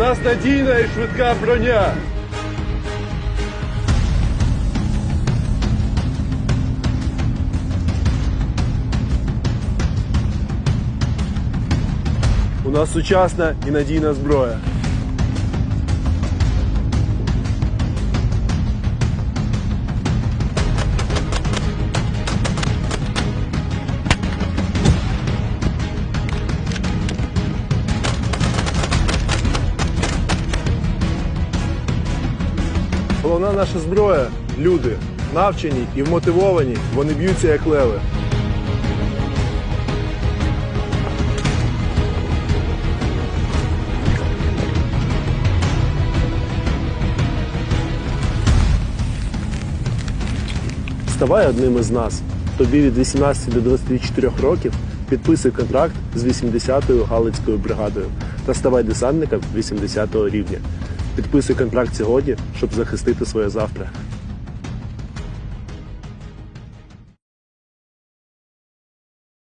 нас надійна і швидка броня. У нас сучасна і надійна зброя. Головна наша зброя люди. Навчені і вмотивовані, вони б'ються як леви. Ставай одним із нас. Тобі від 18 до 24 років підписуй контракт з 80-ю Галицькою бригадою та ставай десантником 80-го рівня. Підписуй контракт сьогодні, щоб захистити своє завтра.